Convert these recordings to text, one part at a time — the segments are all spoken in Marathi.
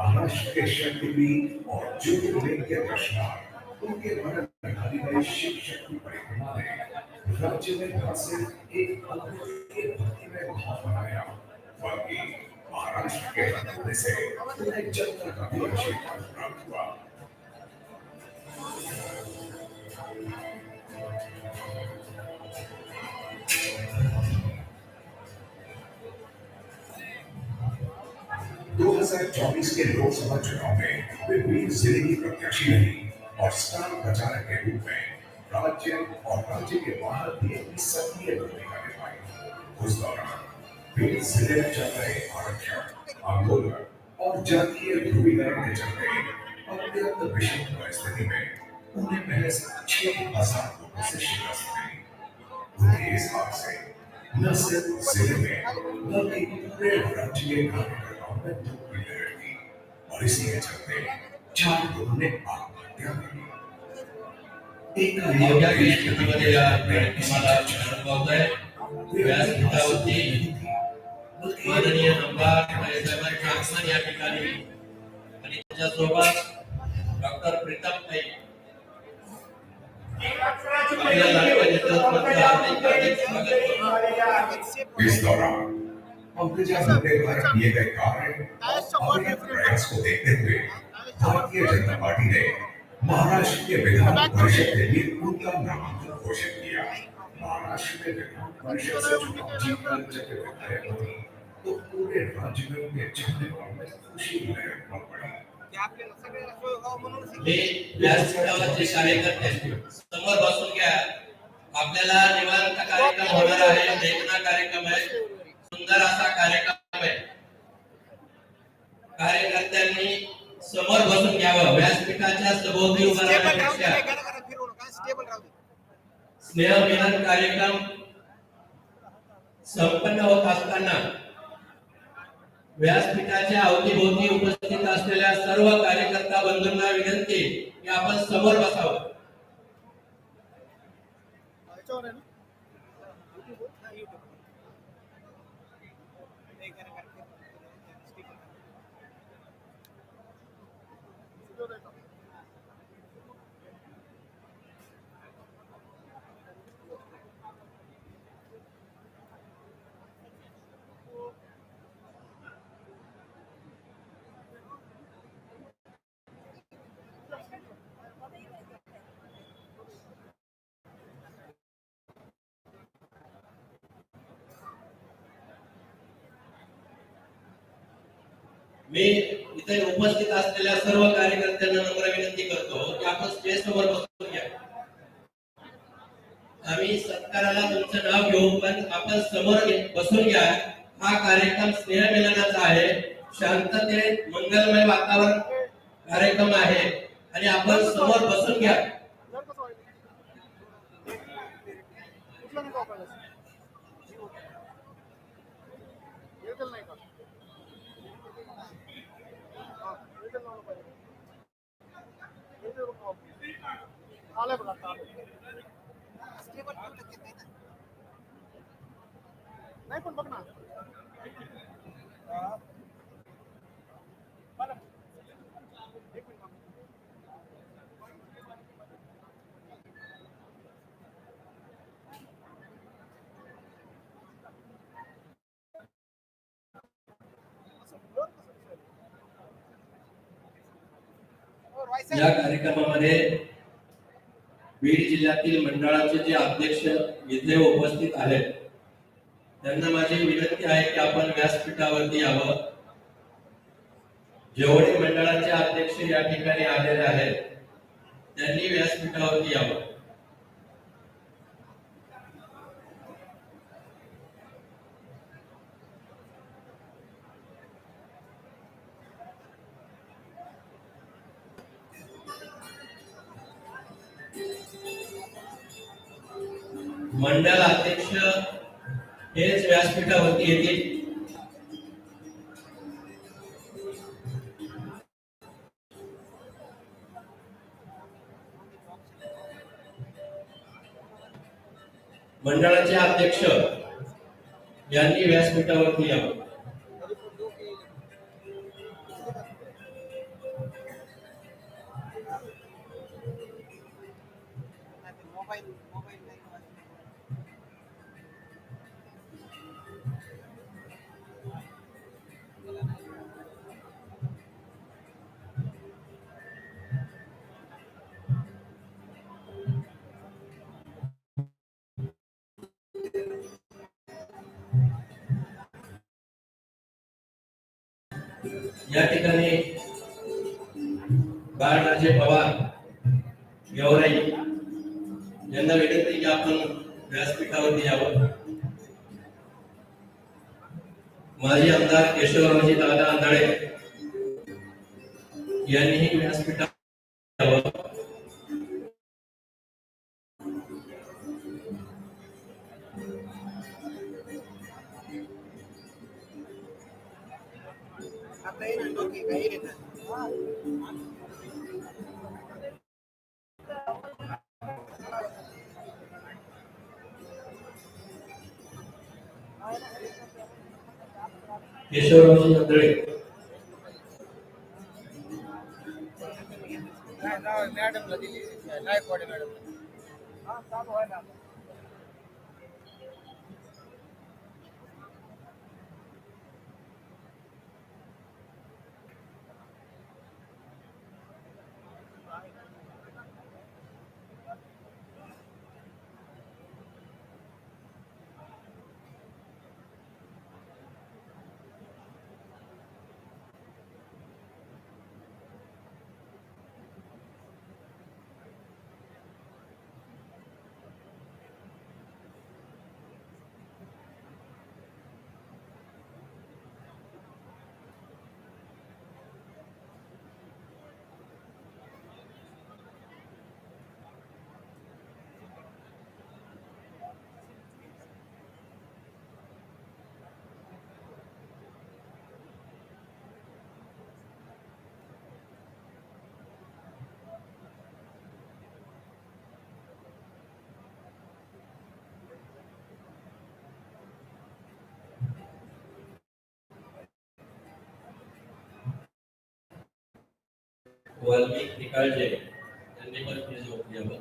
महाराष्ट्र के और ज्योतिर्लिंग के दर्शनार्थ उनके द्वारा निकाली शिव शक्ति परिक्रमा ने राज्य में न सिर्फ एक अद्वितीय में भाव बनाया बल्कि महाराष्ट्र के हृदय से उन्हें जनता का भी आशीर्वाद प्राप्त हुआ हज़ार चौबीस के लोकसभा चुनाव में वे बीर ज़िले की प्रत्याशी रही और स्टार प्रचारक के रूप में राज्य और राज्य के बाहर भी अपनी सक्रिय भूमिका निभाई। उस दौरान बीर ज़िले में चल रहे आरक्षण, आंदोलन और जातीय ध्रुवीकरण के चलते अत्यंत विषम परिस्थिति में उन्हें महज छह हज़ार लोगों से शिकस्त मिली। उनके इस हार से न सिर्फ़ ज़िले में बल्कि पूरे राज्य के कार्यकर्ताओं में दुख और इसी के चलते चार लोगों ने आत्महत्या की एक मोठ्या परिस्थितीमध्ये या तुम्हाला अनुभवत आहे व्यासपीठावरती माननीय आमदार साहेबांचे आगमन या ठिकाणी आणि त्याच्यासोबत डॉक्टर प्रीतम ताई आपल्या लाडक्या नेतृत्वाचं हार्दिक हार्दिक स्वागत करतो. इस दौरान मुंडे द्वारा किए गए कार्य और प्रयास को देखते हुए भारतीय जनता पार्टी ने महाराष्ट्र के विधान परिषद के लिए उनका नामांकन घोषित किया। महाराष्ट्र के विधान परिषद से चुनाव जीतकर जब विधायक बनी तो पूरे राज्य में उनके चाहने वालों में खुशी की लहर उमड़ पड़ी हे? व्यासपीठावरचे कार्यकर्ते समोर बसून घ्या आपल्याला निवांत कार्यक्रम होणार आहे लेखना कार्यक्रम आहे सुंदर असा कार्यक्रम आहे. कार्यकर्त्यांनी समोर बसून घ्यावं. व्यासपीठाच्या सभोवती उभं राहण्यापेक्षा. स्नेह मिलन कार्यक्रम संपन्न होत असताना व्यासपीठाच्या अवतीभोवती उपस्थित असलेल्या सर्व कार्यकर्ता बंधूंना विनंती की आपण समोर बसावं. এখানে मी इथे उपस्थित असलेल्या सर्व कार्यकर्त्यांना नम्र विनंती करतो की आपण स्टेज समोर बसून घ्या. आम्ही सत्काराला तुमचं नाव घेऊ पण आपण समोर बसून घ्या. हा कार्यक्रम स्नेह मिलनाचा आहे. शांततेत मंगलमय वातावरण कार्यक्रम आहे. आणि आपण समोर बसून घ्या. नाही पण बघ ना थांब. या कार्यक्रमामध्ये बीड जिल्ह्यातील मंडळाचे जे अध्यक्ष इथे उपस्थित आहेत त्यांना माझी विनंती आहे की आपण व्यासपीठावरती यावं. जेवढे मंडळाचे अध्यक्ष या ठिकाणी आलेले आहेत त्यांनी व्यासपीठावरती यावं. मंडळ अध्यक्ष हेच व्यासपीठावरती येतील. मंडळाचे अध्यक्ष यांनी व्यासपीठावरती यावं. या ठिकाणी बाळराजे पवार गेवराई यांना विनंती की आपण व्यासपीठावरती यावं. माजी आमदार केशवरावजी दादा आंधळे यांनीही व्यासपीठावर केशवरावजी आंधळे मॅडमला दिली गायकवाड मॅडम वाल्मिक निकाळजे यांनी पण स्टेजवरती यावं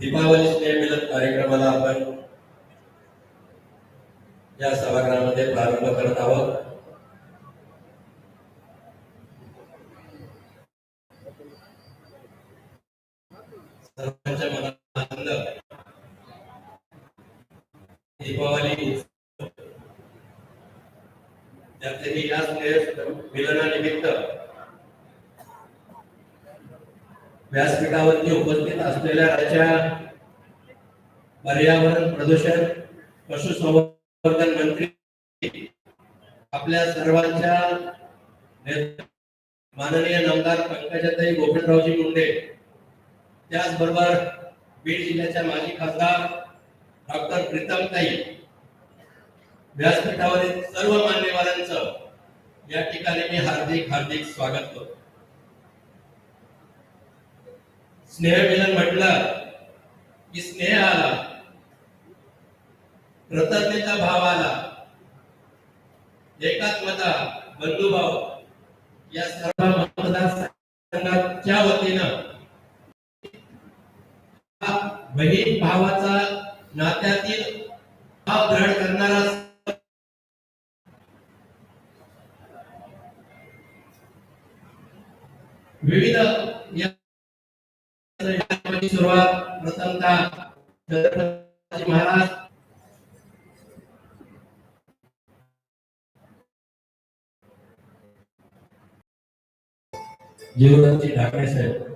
दीपावली स्नेहमिलन कार्यक्रमाला आपण या सभागृहामध्ये प्रारंभ करत आहोत. सर्वांच्या मनात आनंद दीपावली उत्सव त्यातही या स्नेह मिलनानिमित्त व्यासपीठावरती उपस्थित असलेल्या राज्या पर्यावरण प्रदूषण पशुसंवर्धन मंत्री आपल्या सर्वांच्या माननीय नामदार पंकजाताई गोपीरावजी मुंडे त्याचबरोबर बीड जिल्ह्याच्या माजी खासदार डॉक्टर प्रीतमताई व्यासपीठावरील सर्व मान्यवरांचं या ठिकाणी मी हार्दिक हार्दिक स्वागत करतो. स्नेहमिलन म्हटलं की स्नेह आला कृतज्ञता भाव आला एकात्मता बंधुभाव या सर्व मतदारसंघाच्या वतीनं बहीण भावाचा नात्यातील भाव ग्रहण करणारा विविध सुरुवात प्रथमतः महाराज. जीवनाची ढाकणे साहेब.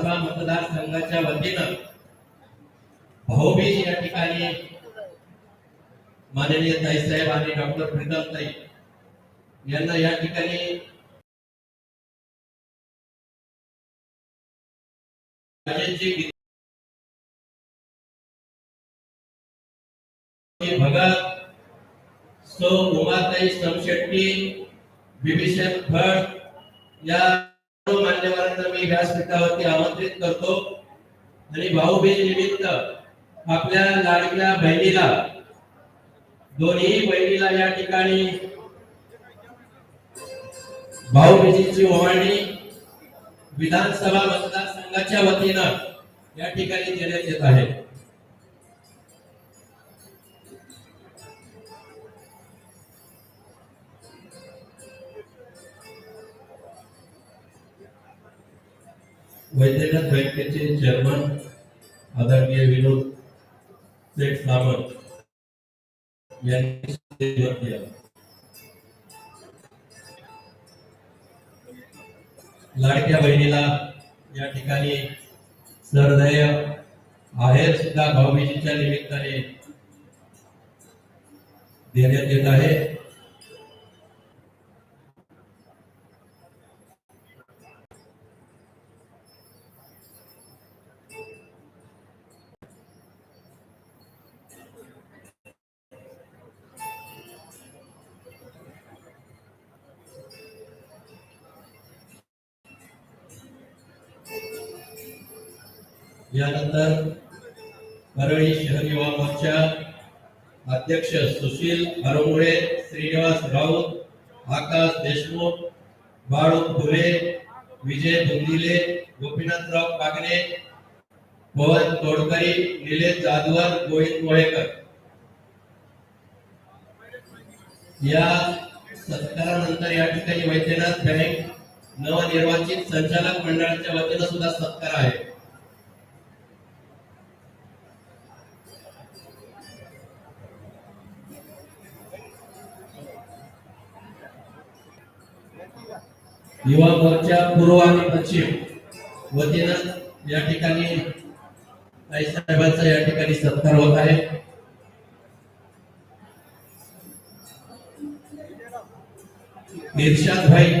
विधानसभा मतदारसंघाच्या वतीनं भाऊबीज या ठिकाणी माननीय ताईसाहेब आणि डॉक्टर प्रीतम ताई यांना या ठिकाणी भगत सो उमाताई समशेट्टी बिभीषण भट या सर्व मान्यवरांना मी व्यासपीठावरती आमंत्रित करतो. आणि भाऊबीज निमित्त आपल्या लाडक्या बहिणीला दोन्ही बहिणीला या ठिकाणी भाऊबीजीची ओवाळणी विधानसभा मतदारसंघाच्या वतीनं या ठिकाणी देण्यात येत आहे. वैद्यनाथ बँकेचे चेअरमन आदरणीय विनोद शेठ सावंत यांनी स्टेजवरती यावं. लाडक्या बहिणीला या ठिकाणी सरदय आहेर सुद्धा भाऊबीजीच्या निमित्ताने देण्यात येत आहे यानंतर परळी शहर युवा मोर्चा अध्यक्ष सुशील हरमुळे श्रीनिवास राऊत आकाश देशमुख बाळू फुले विजय धुंदिले गोपीनाथराव कागणे पवन तोडकरी निलेश जाधवर गोविंद मोळेकर. या सत्कारानंतर या ठिकाणी वैद्यनाथ बँक नवनिर्वाचित संचालक मंडळाच्या वतीनं सुद्धा सत्कार आहे. युवा मोर्चा पूर्व आणि पश्चिम वतीनं या ठिकाणी आईसाहेबांचा या ठिकाणी सत्कार होत आहे. इर्शाद भाई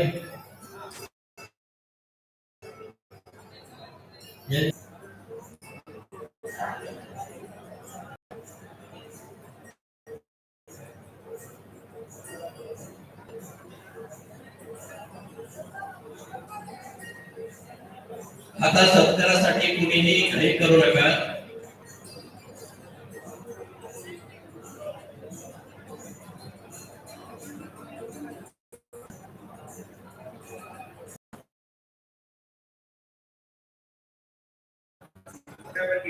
आता सत्कारासाठी कुणीही घाई करू नका.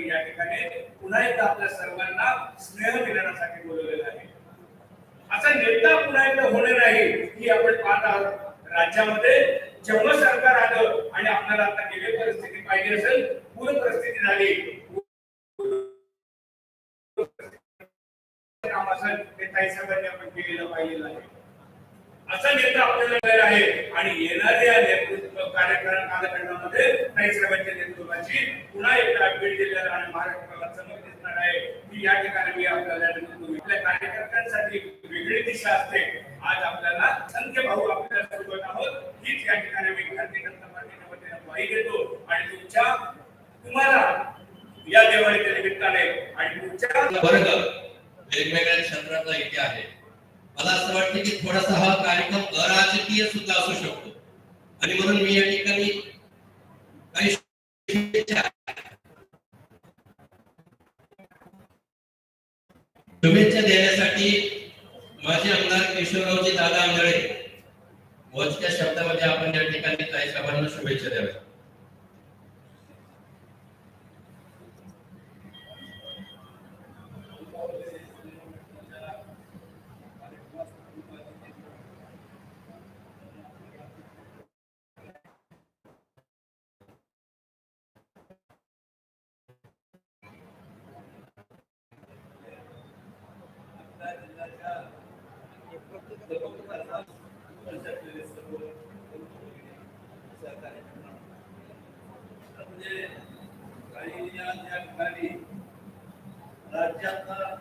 या ठिकाणी पुन्हा एकदा आपल्या सर्वांना स्नेह मिळण्यासाठी बोलवलेला आहे. असा नेता पुन्हा एकदा होणे नाही ही आपण पाहत आहोत. राज्यामध्ये जेव्हा सरकार आलं आणि आपल्याला आता गेली परिस्थिती पाहिजे असेल पूर परिस्थिती झाली. आपण असा नेता आपल्याला आहे आणि येणाऱ्या नेतृत्व कार्यक्रम कालखंडामध्ये ताई साहेबांच्या नेतृत्वाची पुन्हा एकदा बीड जिल्ह्याला आणि महाराष्ट्राला चमक दिसणार आहे. की या ठिकाणी मी आपल्याला आपल्या कार्यकर्त्यांसाठी वेगळी दिशा असते. आज आपल्याला संख्य भाऊ आपल्याला सोबत आहोत हीच या ठिकाणी मी भारतीय जनता पार्टीच्या घेतो आणि तुमच्या तुम्हाला या दिवाळीच्या निमित्ताने आणि तुमच्या वर्ग वेगवेगळ्या क्षेत्राचा इथे आहे. मला असं वाटतं की थोडासा हा कार्यक्रम अराजकीय सुद्धा असू शकतो. आणि म्हणून मी या ठिकाणी काही शुभेच्छा देण्यासाठी माझे आमदार केशवरावजी दादा आंधळे मोजक्या शब्दामध्ये आपण या ठिकाणी काही साहेबांना शुभेच्छा द्याव्या म्हणजे काही या या ठिकाणी राज्यातला